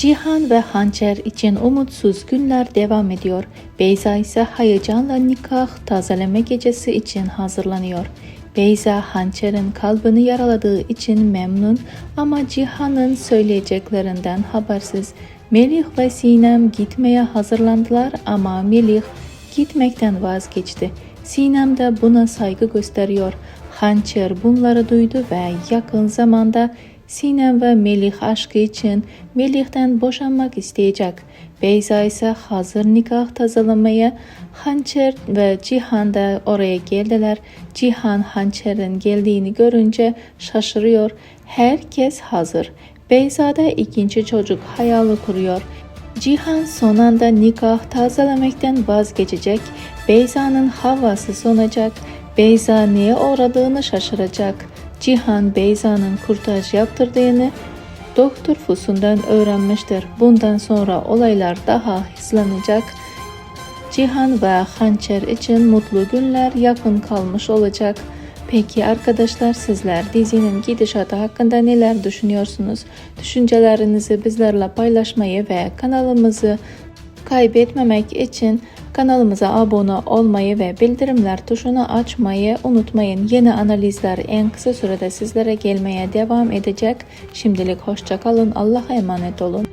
Cihan ve Hançer için umutsuz günler devam ediyor. Beyza ise heyecanla nikah tazeleme gecesi için hazırlanıyor. Beyza Hançer'in kalbini yaraladığı için memnun ama Cihan'ın söyleyeceklerinden habersiz. Melih ve Sinem gitmeye hazırlandılar ama Melih gitmekten vazgeçti. Sinem de buna saygı gösteriyor. Hançer bunları duydu ve yakın zamanda Sinem ve Melih aşkı için Melih'ten boşanmak isteyecek. Beyza ise hazır nikah tazelemeye Hançer ve Cihan da oraya geldiler. Cihan Hançer'in geldiğini görünce şaşırıyor. Herkes hazır. Beyza da ikinci çocuk hayali kuruyor. Cihan son anda nikah tazelemekten vazgeçecek. Beyza'nın havası sonacak. Beyza neye uğradığını şaşıracak. Cihan Beyza'nın kurtaj yaptırdığını Doktor Fusun'dan öğrenmiştir. Bundan sonra olaylar daha hızlanacak. Cihan ve Hançer için mutlu günler yakın kalmış olacak. Peki arkadaşlar sizler dizinin gidişatı hakkında neler düşünüyorsunuz? Düşüncelerinizi bizlerle paylaşmayı ve kanalımızı kaybetmemek için kanalımıza abone olmayı ve bildirimler tuşunu açmayı unutmayın. Yeni analizler en kısa sürede sizlere gelmeye devam edecek. Şimdilik hoşçakalın. Allah'a emanet olun.